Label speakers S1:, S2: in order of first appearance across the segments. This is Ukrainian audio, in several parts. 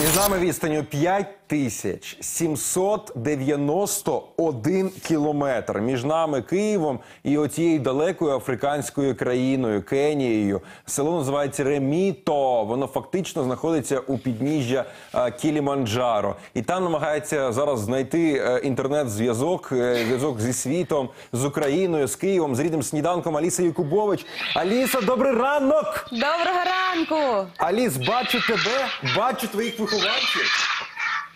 S1: Між нами відстаню 5791 кілометр. Між нами Києвом і отією далекою африканською країною Кенією. Село називається Реміто. Воно фактично знаходиться у підніжжя е, Кіліманджаро. І там намагається зараз знайти е, інтернет-зв'язок, е, зв'язок зі світом, з Україною, з Києвом, з рідним сніданком Аліса Якубович. Аліса, добрий ранок!
S2: Доброго ранку!
S1: Аліс, бачу тебе, бачу твоїх вихованців.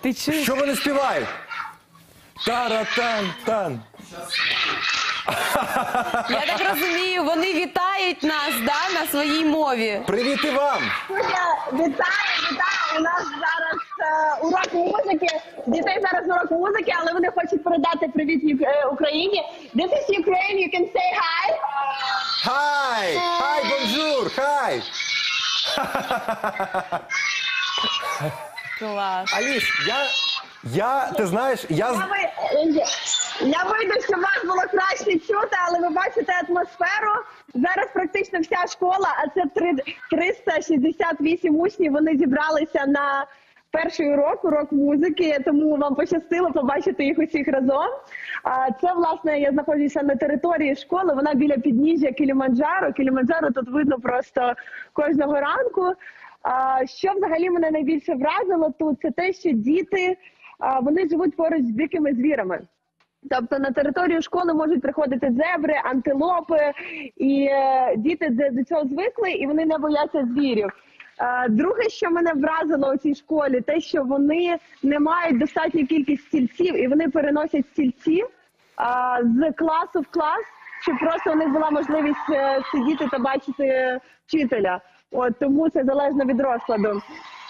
S2: Ти чуєш?
S1: Що вони співають? Таратан-тан.
S2: Я так розумію, вони вітають нас да, на своїй мові.
S1: Привіт і вам!
S3: Студія, вітаю, вітаю. У нас зараз е, урок музики. Дітей зараз урок музики, але вони хочуть передати привіт е, Україні. This is Ukraine, you can say hi.
S1: Хай! Хай, бонжур! Хай!
S2: Клас.
S1: Аліс, я. Я, ти знаєш, я.
S3: Я,
S1: з-
S3: ви, я вийду, щоб вас було краще чути, але ви бачите атмосферу. Зараз практично вся школа, а це три- 368 учнів. Вони зібралися на перший урок, урок музики, тому вам пощастило побачити їх усіх разом. А це власне я знаходжуся на території школи. Вона біля підніжжя Кіліманджаро. Кіліманджаро тут видно просто кожного ранку. Що взагалі мене найбільше вразило тут, це те, що діти вони живуть поруч з дикими звірами. Тобто на територію школи можуть приходити зебри, антилопи, і е, діти до, цього звикли, і вони не бояться звірів. Друге, що мене вразило у цій школі, те, що вони не мають достатню кількість стільців, і вони переносять стільці з класу в клас, щоб просто у них була можливість е, сидіти та бачити вчителя. От тому це залежно від розкладу.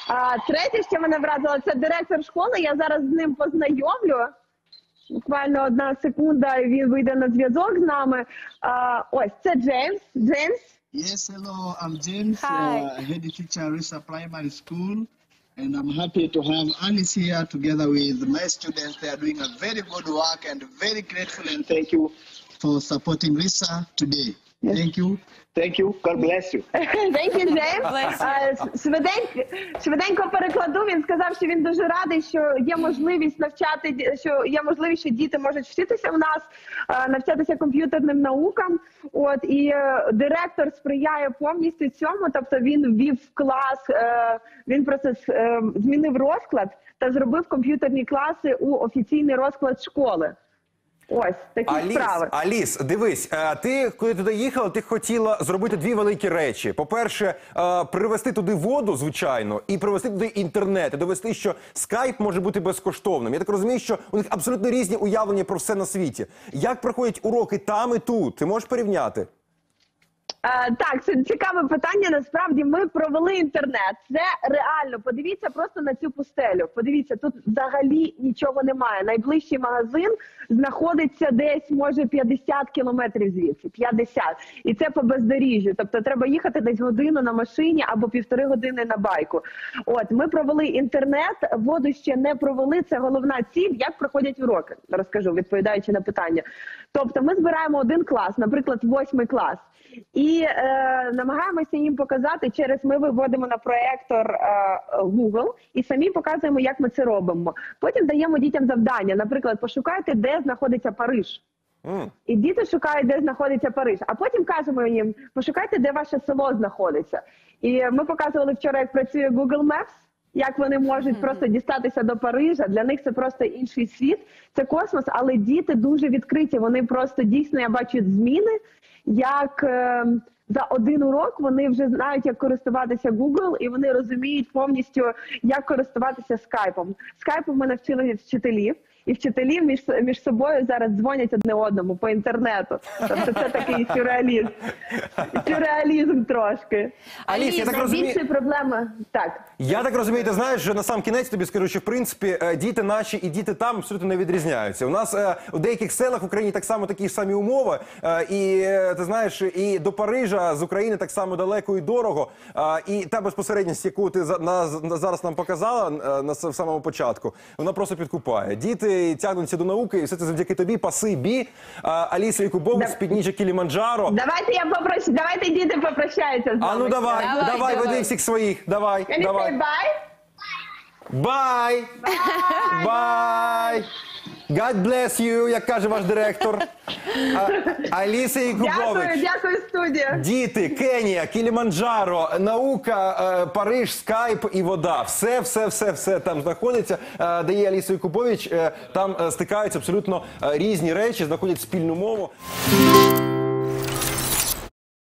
S3: А третє, що мене вразило, це директор школи. Я зараз з ним познайомлю. Буквально одна секунда, і він вийде на зв'язок з нами. А, ось це Джеймс. Джеймс.
S4: Yes, hello, I'm James,
S2: Hi.
S4: uh, head teacher at Risa Primary School, and I'm happy to have Alice here together with my students. They are doing a very good work and very grateful, and thank you for supporting Risa today. Thank you. Thank you. God bless you.
S3: Thank you, Джеймс.
S2: Bless you.
S3: А, Швиденько, швиденько перекладу. Він сказав, що він дуже радий, що є можливість навчати що є можливість, що діти можуть вчитися в нас, навчатися комп'ютерним наукам. От і е, директор сприяє повністю цьому. Тобто він ввів в клас, е, він просто е, змінив розклад та зробив комп'ютерні класи у офіційний розклад школи. Ось такі
S1: Аліс,
S3: справи.
S1: Аліс, дивись, е, ти коли туди їхала, ти хотіла зробити дві великі речі. По-перше, е, привезти туди воду, звичайно, і привезти туди інтернет, і довести, що скайп може бути безкоштовним. Я так розумію, що у них абсолютно різні уявлення про все на світі. Як проходять уроки там і тут? Ти можеш порівняти?
S3: Е, так, це цікаве питання. Насправді ми провели інтернет. Це реально. Подивіться просто на цю пустелю. Подивіться, тут взагалі нічого немає. Найближчий магазин знаходиться десь може 50 кілометрів звідси. 50. І це по бездоріжжю. Тобто треба їхати десь годину на машині або півтори години на байку. От ми провели інтернет, воду ще не провели. Це головна ціль. Як проходять уроки? Розкажу, відповідаючи на питання. Тобто, ми збираємо один клас, наприклад, восьмий клас. І е, намагаємося їм показати через ми виводимо на проектор е, Google і самі показуємо, як ми це робимо. Потім даємо дітям завдання. Наприклад, пошукайте, де знаходиться Париж.
S1: Mm.
S3: І діти шукають, де знаходиться Париж. А потім кажемо їм, пошукайте, де ваше село знаходиться. І ми показували вчора, як працює Google Maps. Як вони можуть просто дістатися до Парижа? Для них це просто інший світ, це космос, але діти дуже відкриті. Вони просто дійсно я бачу зміни, як е, за один урок вони вже знають, як користуватися Google, і вони розуміють повністю, як користуватися скайпом. Скайпом ми навчили вчителів. І вчителі між, між собою зараз дзвонять одне одному по інтернету. Тобто це такий сюрреалізм. Сюрреалізм трошки.
S1: Аліс, я так розумію.
S3: Найбільша проблема так.
S1: Я так розумію, ти знаєш, що на сам кінець тобі скажу, що в принципі е, діти наші і діти там абсолютно не відрізняються. У нас е, у деяких селах в Україні так само такі ж самі умови. е, І ти знаєш, і до Парижа з України так само далеко і дорого. І та безпосередність, яку ти за- на, на- зараз нам показала на самому початку, вона просто підкупає. Діти діти тягнуться до науки, і все це завдяки тобі. Пасибі. А, Аліса Якубович з підніжжя Кіліманджаро.
S3: Давайте я попрошу, давайте діти попрощаються з
S1: А ну давай,
S2: Давай,
S1: давай,
S2: давай.
S1: веди всіх своїх. Давай,
S3: Can you say
S1: давай.
S3: bye?
S1: Бай! Бай! God bless you, як каже ваш директор. А, Аліса Якубович.
S3: Дякую, дякую, студія.
S1: Діти, Кенія, Кіліманджаро, наука, е, Париж, скайп і вода. Все, все, все, все там знаходиться. Дає Де є Аліса Якубович, е, там е, стикаються абсолютно е, різні речі, знаходять спільну мову.